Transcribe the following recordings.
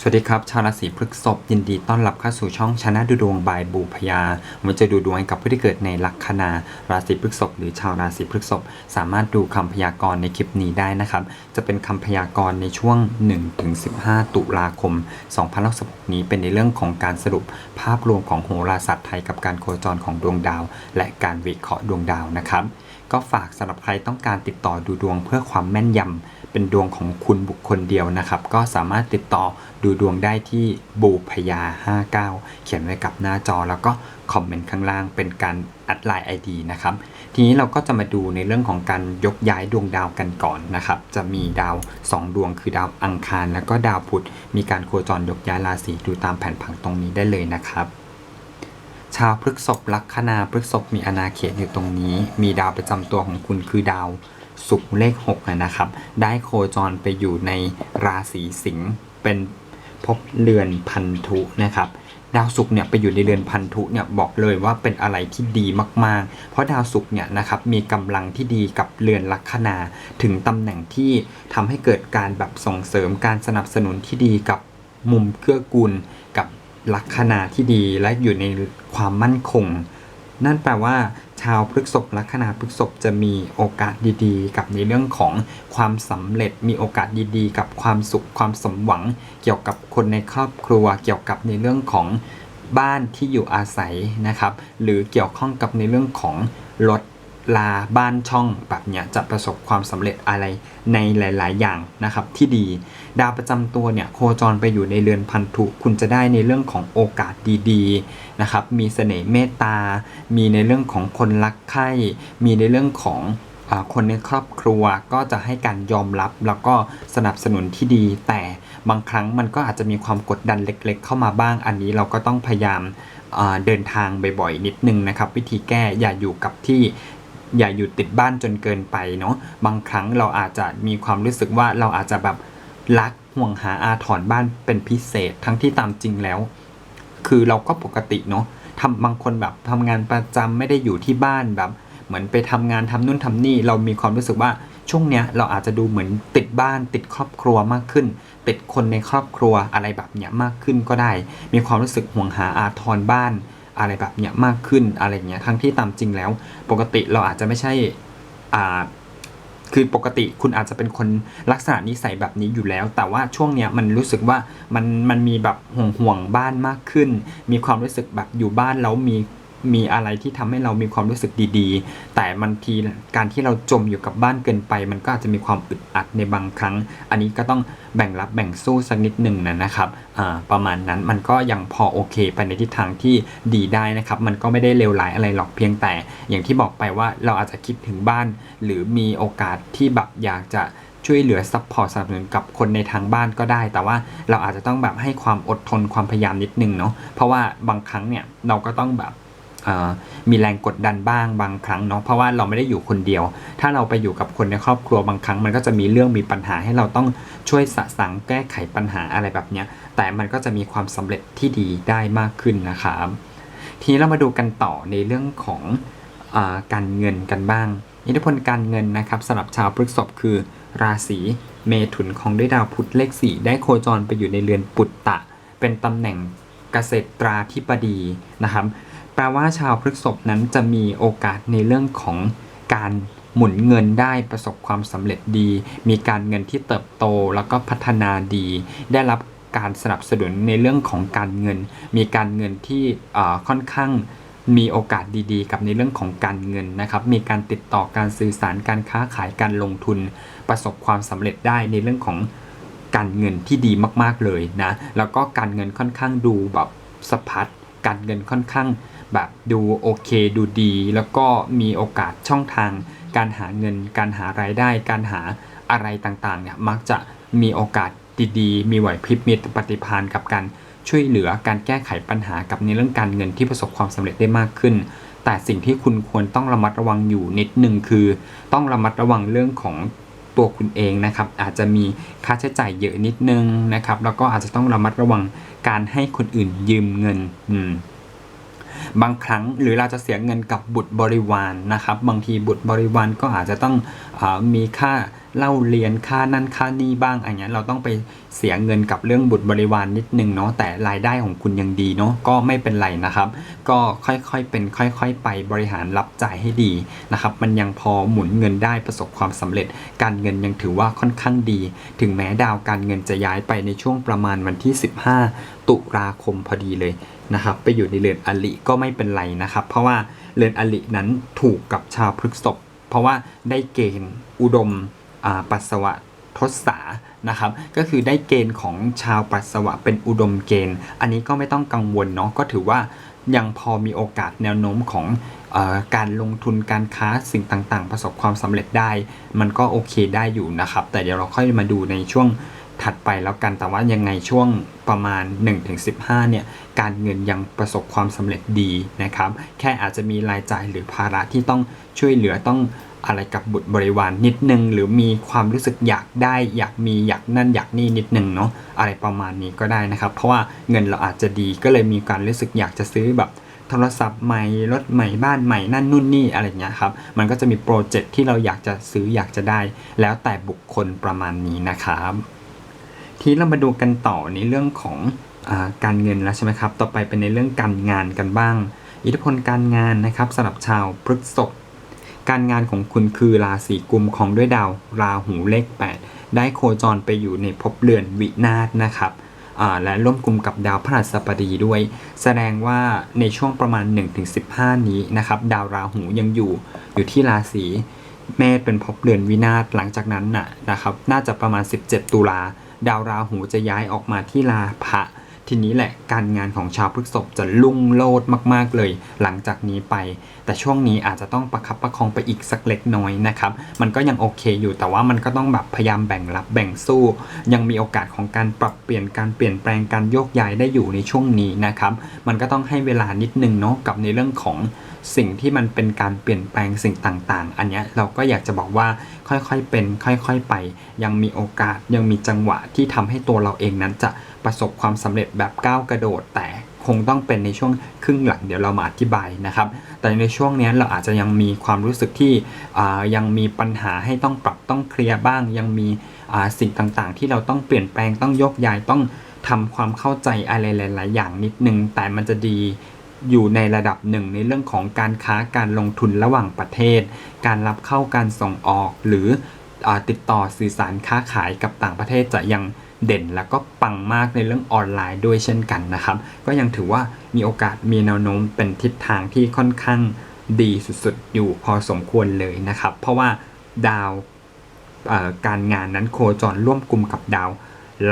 สวัสดีครับ ชาวราศีพฤษภยินดีต้อนรับเข้าสู่ช่องชนะดูดวงบายบูพยามันจะดูดวงให้กับผู้ที่เกิดในลัคนาราศีพฤษภหรือชาวราศีพฤษภสามารถดูคำพยากรณ์ในคลิปนี้ได้นะครับ จะเป็นคำพยากรณ์ในช่วง 1-15 ตุลาคม 2016นี้เป็นในเรื่องของการสรุปภาพรวมของโหราศาสตร์ไทยกับการโคจรของดวงดาว และการวิเคราะห์ดวงดาวนะครับก็ฝากสำหรับใครต้องการติดต่อดูดวงเพื่อความแม่นยำ เป็นดวงของคุณบุคคลเดียวนะครับ ก็สามารถติดต่อดูดวงได้ที่บูพยา 59 เขียนไว้กับหน้าจอแล้วก็คอมเมนต์ข้างล่างเป็นการอัดไลน์ ID นะครับ ทีนี้เราก็จะมาดูในเรื่องของการยกย้ายดวงดาวกันก่อนนะครับ จะมีดาว 2 ดวงคือดาวอังคาร แล้วก็ดาวพุธมีการโคจรยกย้ายราศีดูตามแผนผังตรงนี้ได้เลยนะครับชาวพฤกษภลัคนาพฤกษภมีอาณาเขตอยู่ตรงนี้ มีดาวประจำตัวของคุณคือดาว ศุกร์เลข6นะนะครับ ได้โคจรไปอยู่ในราศีสิงห์เป็นภพเรือนพันธุนะครับดาวศุกร์เนี่ยไปอยู่ในเรือนพันธุเนี่ยบอกเลยว่าเป็นอะไรที่ดีมากๆ เพราะดาวศุกร์เนี่ยนะครับมีกำลังที่ดีกับเรือนลัคนาถึงตำแหน่งที่ทำให้เกิดการแบบส่งเสริมการสนับสนุนที่ดีกับมุมเกื้อกูลกับลัคนาที่ดีและอยู่ในความมั่นคง นั่นแปลว่า ชาวพฤษบลัคนาพฤษบจะมีโอกาสดีๆ กับในเรื่องของความสำเร็จ มีโอกาสดีๆ กับความสุขความสมหวัง เกี่ยวกับคนในครอบครัว เกี่ยวกับในเรื่องของบ้านที่อยู่อาศัยนะครับ หรือเกี่ยวข้องกับในเรื่องของรถ ลาบ้านช่องแบบเนี้ยจะประสบความสำเร็จอะไรในหลาย ๆ อย่างนะครับที่ดี ดาวประจำตัวเนี่ยโคจรไปอยู่ในเรือนพันธุคุณจะได้ในเรื่องของโอกาสดีๆนะครับมีเสน่ห์เมตตา มีในเรื่องของคนรักใคร่มีในเรื่องของคนในครอบครัวก็จะให้การยอมรับแล้วก็สนับสนุนที่ดี แต่บางครั้งมันก็อาจจะมีความกดดันเล็ก ๆ เข้ามาบ้างอันนี้เราก็ต้องพยายามเดินทางบ่อยๆนิดนึงนะครับ วิธีแก้อย่าอยู่กับที่ อย่าอยู่ติดบ้านจนเกินไปเนาะบางครั้งเราอาจจะมีความรู้สึกว่าเราอาจจะแบบรักห่วงหาอาถรบ้านเป็นพิเศษทั้งที่ตามจริงแล้ว คือเราก็ปกติเนาะทำบางคนแบบทำงานประจำไม่ได้อยู่ที่บ้านแบบ เหมือนไปทำงานทำนู่นทำนี่ เรามีความรู้สึกว่าช่วงเนี้ยเราอาจจะดูเหมือนติดบ้าน ติดครอบครัวมากขึ้น ติดคนในครอบครัวอะไรแบบเนี้ยมากขึ้นก็ได้ มีความรู้สึกห่วงหาอาทรบ้าน อะไรแบบเนี้ยมากขึ้นอะไรเงี้ยทั้งที่ตามจริงแล้ว ปกติเราอาจจะไม่ใช่อ่าคือปกติคุณอาจจะเป็นคนลักษณะนิสัยแบบนี้อยู่แล้ว แต่ว่าช่วงเนี้ยมันรู้สึกว่ามันมันมีแบบห่วงห่วงบ้านมากขึ้น มีความรู้สึกแบบอยู่บ้านแล้วมี มีอะไรที่ทำให้เรามีความรู้สึกดีๆ แต่บางทีการที่เราจมอยู่กับบ้านเกินไป มันก็อาจจะมีความอึดอัดในบางครั้ง อันนี้ก็ต้องแบ่งรับแบ่งสู้สักนิดหนึ่งนะนะครับประมาณนั้นมันก็ยังพอโอเค ไปในทิศทางที่ดีได้นะครับ มันก็ไม่ได้เลวร้ายอะไรหรอกเพียงแต่ อย่างที่บอกไปว่าเราอาจจะคิดถึงบ้าน หรือมีโอกาสที่แบบอยากจะช่วยเหลือซัพพอร์ตสนับสนุนกับคนในทางบ้านก็ได้ แต่ว่าเราอาจจะต้องแบบให้ความอดทนความพยายามนิดนึงเนาะเพราะว่าบางครั้งเนี่ยเราก็ต้องแบบ มีแรงกดดันบ้างบางครั้งเนาะเพราะว่าเราไม่ได้อยู่คนเดียว ถ้าเราไปอยู่กับคนในครอบครัวบางครั้ง มันก็จะมีเรื่องมีปัญหาให้เราต้องช่วยสะสางแก้ไขปัญหาอะไรแบบเนี้ยแต่มันก็จะมีความสำเร็จที่ดีได้มากขึ้นนะครับทีนี้เรามาดูกันต่อในเรื่องของอการเงินกันบ้าง อิทธิพลการเงินนะครับสำหรับชาวพฤษภคือ ราศีเมถุนของด้วยดาวพุธเลข4ได้โคจรไปอยู่ในเรือนปุตตะ เป็นตำแหน่งเกษตราธิบดีนะครับ แปลว่าชาวพฤกษภนั้นจะมีโอกาสในเรื่องของการหมุนเงินได้ประสบความสำเร็จดี มีการเงินที่เติบโตแล้วก็พัฒนาดี ได้รับการสนับสนุนในเรื่องของการเงิน มีการเงินที่ค่อนข้างมีโอกาสดีๆ กับในเรื่องของการเงินนะครับ มีการติดต่อการสื่อสารการค้าขายการลงทุน ประสบความสำเร็จได้ในเรื่องของการเงินที่ดีมากๆเลยนะ แล้วก็การเงินค่อนข้างดูแบบสะพัด การเงินค่อนข้าง แบบดูโอเคดูดี แล้วก็มีโอกาสช่องทาง การหาเงิน การหารายได้ การหาอะไรต่างๆเนี่ยมักจะมีโอกาสดีๆ มีไหวพริบมีปฏิภาณกับการช่วยเหลือการแก้ไขปัญหากับในเรื่องการเงินที่ประสบความสำเร็จได้มากขึ้น แต่สิ่งที่คุณควรต้องระมัดระวังอยู่นิดหนึ่งคือ ต้องระมัดระวังเรื่องของตัวคุณเองนะครับอาจจะมีค่าใช้จ่ายเยอะนิดนึงนะครับแล้วก็อาจจะต้องระมัดระวังการให้คนอื่นยืมเงินอืม บางครั้งหรือเราจะเสียเงินกับบุตรบริวารนะครับ บางทีบุตรบริวารก็อาจจะต้องอมีค่า เล่าเรียนค่านั่นค่านี่บ้างอันนี้เราต้องไปเสียเงินกับเรื่องบุตรบริวารนนิดนึงเนาะแต่รายได้ของคุณยังดีเนาะก็ไม่เป็นไรนะครับ ก็ค่อยๆเป็นค่อย ๆ ไปบริหารรับจ่ายให้ดีนะครับ มันยังพอหมุนเงินได้ประสบความสำเร็จ การเงินยังถือว่าค่อนข้างดี ถึงแม้ดาวการเงินจะย้ายไปในช่วงประมาณวันที่ 15 ตุลาคมพอดีเลยนะครับไปอยู่ในเรือนอลิก็ไม่เป็นไรนะครับ เพราะว่าเรือนอลินั้นถูกกับชาวพฤกษภเพราะว่าได้เกณฑ์อุดม ปัสสาวะทศานะครับก็คือได้เกณฑ์ของชาวปัสสาวะเป็นอุดมเกณฑ์ อันนี้ก็ไม่ต้องกังวลเนาะก็ถือว่ายังพอมีโอกาสแนวโน้มของอการลงทุนการค้าสิ่งต่างๆ ประสบความสำเร็จได้ มันก็โอเคได้อยู่นะครับ แต่เดี๋ยวเราค่อยมาดูในช่วงถัดไปแล้วกันแต่ว่ายังไงช่วงประมาณ 1-15 เนี่ย การเงินยังประสบความสำเร็จดีนะครับ แค่อาจจะมีรายจ่ายหรือภาระที่ต้องช่วยเหลือต้อง อะไรกับบุตรบริวารนิดนึง หรือมีความรู้สึกอยากได้ อยากมีอยากนั่นอยากนี่นิดนึงเนาะอะไรประมาณนี้ก็ได้นะครับ เพราะว่าเงินเราอาจจะดีก็เลยมีการรู้สึกอยากจะซื้อแบบโทรศัพท์ใหม่รถใหม่บ้านใหม่นั่นนู่นนี่อะไรเงี้ยครับมันก็จะมีโปรเจกต์ที่เราอยากจะซื้ออยากจะได้ แล้วแต่บุคคลประมาณนี้นะครับทีนี้เรามาดูกันต่อในเรื่องของอการเงินแล้วใช่ไหมครับ ต่อไปเป็นในเรื่องการงานกันบ้าง อิทธิพลการงานนะครับสำหรับชาวพฤษภ การงานของคุณคือราศีกุมของด้วยดาวราหูเลข 8 ได้โคจรไปอยู่ในภพเรือนวินาศนะครับและร่วมกลุ่มกับดาวพฤหัสบดีด้วย แสดงว่าในช่วงประมาณ 1-15 นี้นะครับ ดาวราหูยังอยู่อยู่ที่ราศีเมษเป็นภพเรือนวินาศหลังจากนั้นน่ะนะครับ น่าจะประมาณ 17 ตุลา ดาวราหูจะย้ายออกมาที่ลาภะ ทีนี้แหละการงานของชาวพฤษภจะลุ่งโลดมาก ๆ เลย หลังจากนี้ไป แต่ช่วงนี้อาจจะต้องประคับประคองไปอีกสักเล็กน้อยนะครับ มันก็ยังโอเคอยู่แต่ว่ามันก็ต้องแบบพยายามแบ่งรับแบ่งสู้ ยังมีโอกาสของการปรับเปลี่ยนการเปลี่ยนแปลงการโยกย้ายได้อยู่ในช่วงนี้นะครับ มันก็ต้องให้เวลานิดนึงเนาะกับในเรื่องของสิ่งที่มันเป็นการเปลี่ยนแปลงสิ่งต่างๆ อันนี้เราก็อยากจะบอกว่าค่อยๆเป็น ค่อยๆไป ยังมีโอกาสยังมีจังหวะที่ทำให้ตัวเราเองนั้นจะ ประสบความสำเร็จแบบก้าวกระโดด แต่คงต้องเป็นในช่วงครึ่งหลังเดี๋ยวเรามาอธิบายนะครับ แต่ในช่วงนี้เราอาจจะยังมีความรู้สึกที่ยังมีปัญหาให้ต้องปรับต้องเคลียร์บ้าง ยังมีสิ่งต่างๆ ที่เราต้องเปลี่ยนแปลงต้องยกย้ายต้องทำความเข้าใจอะไรหลาย ๆ อย่างนิดนึง แต่มันจะดีอยู่ในระดับหนึ่งในเรื่องของการค้าการลงทุนระหว่างประเทศ การรับเข้าการส่งออกหรืออติดต่อสื่อสารค้าขายกับต่างประเทศจะยัง เด่นแล้วก็ปังมากในเรื่องออนไลน์ด้วยเช่นกันนะครับ ก็ยังถือว่ามีโอกาสมีแนวโน้มเป็นทิศทางที่ค่อนข้างดีสุดๆ อยู่พอสมควรเลยนะครับ เพราะว่าดาวการงานนั้นโคจรร่วมกลุ่มกับดาว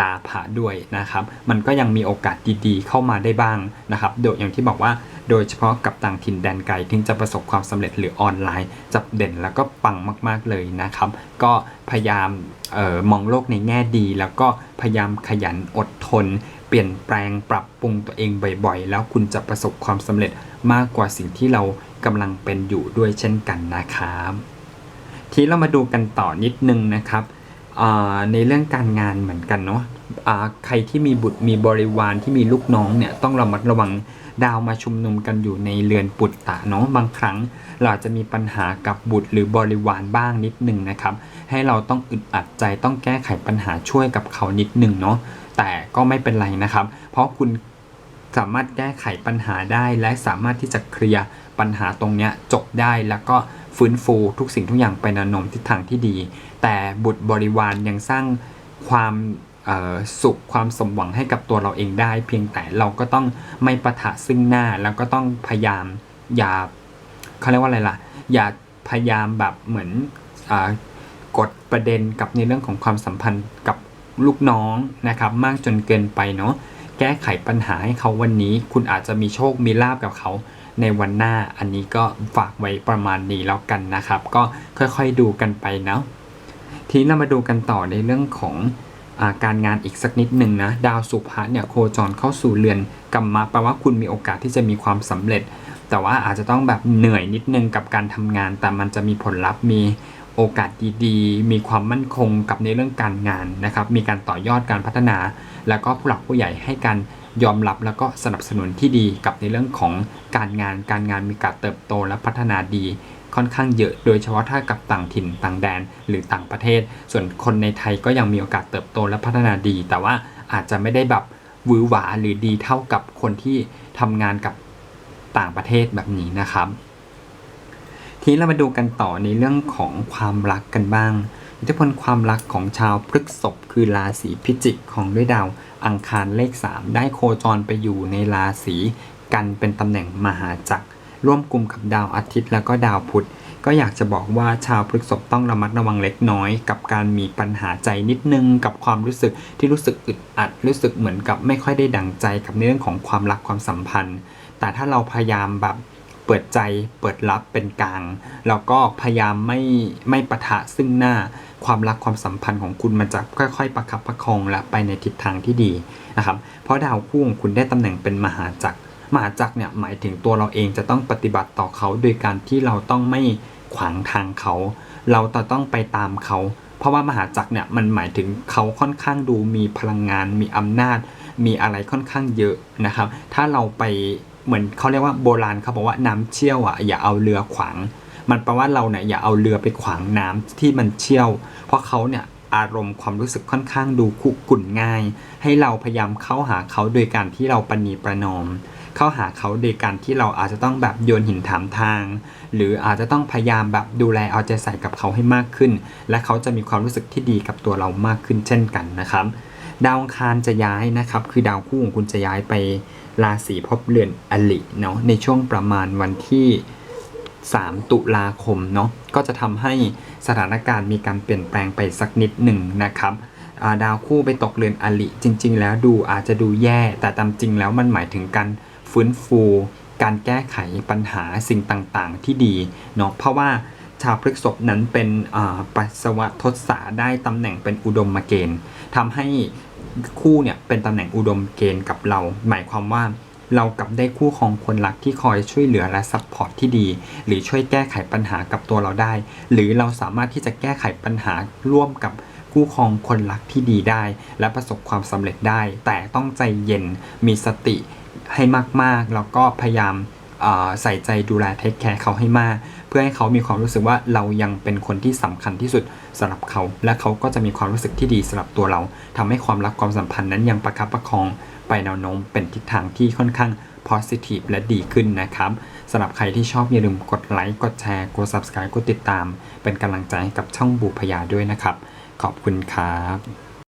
ลาภะด้วยนะครับ มันก็ยังมีโอกาสดีๆ เข้ามาได้บ้างนะครับ โดยอย่างที่บอกว่าโดยเฉพาะกับต่างถิ่นแดนไกลถึงจะประสบความสำเร็จหรือออนไลน์จะเด่นแล้วก็ปังมาก ๆเลยนะครับ ก็พยายามออมองโลกในแง่ดี แล้วก็พยายามขยันอดทน เปลี่ยนแปลงปรับปรุงตัวเองบ่อยๆ แล้วคุณจะประสบความสำเร็จมากกว่าสิ่งที่เรากำลังเป็นอยู่ด้วยเช่นกันนะครับ ทีนี้เรามาดูกันต่อนิดนึงนะครับ ในเรื่องการงานเหมือนกันเนาะใครที่มีบุตรมีบริวารที่มีลูกน้องเนี่ยต้องระมัดระวังดาวมาชุมนุมกันอยู่ในเรือนปุตตะเนาะบางครั้ง เราอาจจะมีปัญหากับบุตรหรือบริวารบ้างนิดหนึ่งนะครับ ให้เราต้องอึดอัดใจต้องแก้ไขปัญหาช่วยกับเขานิดหนึ่งเนาะแต่ก็ไม่เป็นไรนะครับ เพราะคุณสามารถแก้ไขปัญหาได้และสามารถที่จะเคลียร์ปัญหาตรงเนี้ยจบได้แล้วก็ ฟื้นฟูทุกสิ่งทุกอย่างไปในนนมทิศทางที่ดี แต่บุตรบริวารยังสร้างความสุขความสมหวังให้กับตัวเราเองได้ เพียงแต่เราก็ต้องไม่ประทะซึ่งหน้าแล้วก็ต้องพยายามอย่าเขาเรียกว่าอะไรล่ะ อย่าพยายามแบบเหมือนอกดประเด็นกับในเรื่องของความสัมพันธ์กับลูกน้องนะครับ มากจนเกินไปเนาะแก้ไขปัญหาให้เขาวันนี้ คุณอาจจะมีโชคมีลาบกับเขา ในวันหน้าอันนี้ก็ฝากไว้ประมาณนี้แล้วกันนะครับ ก็ค่อยๆดูกันไปเนาะทีนี้เรามาดูกันต่อในเรื่องของอาการงานอีกสักนิดหนึ่งนะ ดาวสุภะเนี่ยโคจรเข้าสู่เรือนกรรมะแปลว่าคุณมีโอกาสที่จะมีความสำเร็จ แต่ว่าอาจจะต้องแบบเหนื่อยนิดนึงกับการทำงาน แต่มันจะมีผลลัพธ์มีโอกาสดีๆ มีความมั่นคงกับในเรื่องการงานนะครับ มีการต่อยอดการพัฒนา แล้วก็ผู้หลักผู้ใหญ่ให้การ ยอมรับแล้วก็สนับสนุนที่ดีกับในเรื่องของการงานการงานมีการเติบโตและพัฒนาดีค่อนข้างเยอะ โดยเฉพาะถ้ากับต่างถิ่นต่างแดนหรือต่างประเทศ ส่วนคนในไทยก็ยังมีโอกาสเติบโตและพัฒนาดี แต่ว่าอาจจะไม่ได้แบบวือหวาหรือดีเท่ากับคนที่ทำงานกับต่างประเทศแบบนี้นะครับ ทีนี้เรามาดูกันต่อในเรื่องของความรักกันบ้าง อิทธิพลความรักของชาวพฤกษภคือราศีพิจิกของด้วยดาวอังคารเลข 3 ได้โคจรไปอยู่ในราศีกันเป็นตำแหน่งมหาจักร ร่วมกลุ่มกับดาวอาทิตย์แล้วก็ดาวพุธก็อยากจะบอกว่าชาวพฤกษภต้องระมัดระวังเล็กน้อย กับการมีปัญหาใจนิดนึงกับความรู้สึกที่รู้สึกอึดอัด รู้สึกเหมือนกับไม่ค่อยได้ดังใจกับเรื่องของความรักความสัมพันธ์ แต่ถ้าเราพยายามแบบ เปิดใจเปิดรับเป็นกลาง แล้วก็พยายามไม่ไม่ปะทะซึ่งหน้าความรักความสัมพันธ์ของคุณมันจะค่อยๆ ประคับประคองและไปในทิศทางที่ดีนะครับ เพราะดาวคู่ของคุณได้ตำแหน่งเป็นมหาจักรมหาจักรเนี่ยหมายถึงตัวเราเองจะต้องปฏิบัติต่อเขาโดยการที่เราต้องไม่ขวางทางเขา เราต้องไปตามเขา เพราะว่ามหาจักรเนี่ยมันหมายถึงเขาค่อนข้างดูมีพลังงาน มีอำนาจ มีอะไรค่อนข้างเยอะนะครับ ถ้าเราไป เหมือนเขาเรียกว่าโบราณเขาบอกว่าน้ำเชี่ยวอะอย่าเอาเรือขวาง มันแปลว่าเราเนี่ยอย่าเอาเรือไปขวางน้ำที่มันเชี่ยว เพราะเขาเนี่ยอารมณ์ความรู้สึกค่อนข้างดูคุกุ่นง่าย ให้เราพยายามเข้าหาเขาโดยการที่เราปณีประนอม เข้าหาเขาโดยการที่เราอาจจะต้องแบบโยนหินถามทาง หรืออาจจะต้องพยายามแบบดูแลเอาใจใส่กับเขาให้มากขึ้น และเขาจะมีความรู้สึกที่ดีกับตัวเรามากขึ้นเช่นกันนะครับ ดาวอังคารจะย้ายนะครับ คือดาวคู่ของคุณจะย้ายไปราศีภพเรือนอลิเนาะในช่วงประมาณวันที่ 3 ตุลาคมเนาะก็จะทำให้สถานการณ์มีการเปลี่ยนแปลงไปสักนิดหนึ่งนะครับาดาวคู่ไปตกเรือนอลิจริง ๆ แล้วดูอาจจะดูแย่ แต่ตามจริงแล้วมันหมายถึงการฟื้นฟู การแก้ไขปัญหาสิ่งต่างๆ ที่ดีเนาะเพราะว่า ชาวพฤกษภนั้นเป็นปัสวะทศาได้ตำแหน่งเป็นอุดมเกณฑ์ทำให้คู่เนี่ยเป็นตำแหน่งอุดมเกณฑ์กับเรา หมายความว่าเรากลับได้คู่ของคนรักที่คอยช่วยเหลือและซัพพอร์ตที่ดี หรือช่วยแก้ไขปัญหากับตัวเราได้ หรือเราสามารถที่จะแก้ไขปัญหาร่วมกับคู่ครองคนรักที่ดีได้ และประสบความสำเร็จได้ แต่ต้องใจเย็นมีสติให้มากๆ แล้วก็พยายาม ใส่ใจดูแลเทคแคร์เขาให้มาก เพื่อให้เขามีความรู้สึกว่าเรายังเป็นคนที่สำคัญที่สุดสำหรับเขา และเขาก็จะมีความรู้สึกที่ดีสำหรับตัวเราทำให้ความรักความสัมพันธ์นั้นยังประคับประคองไปแนวโน้มเป็นทิศทางที่ค่อนข้าง positive และดีขึ้นนะครับสำหรับใครที่ชอบอย่าลืมกดไลค์กดแชร์กด subscribe กดติดตาม เป็นกำลังใจให้กับช่องบูพยาด้วยนะครับ ขอบคุณครับ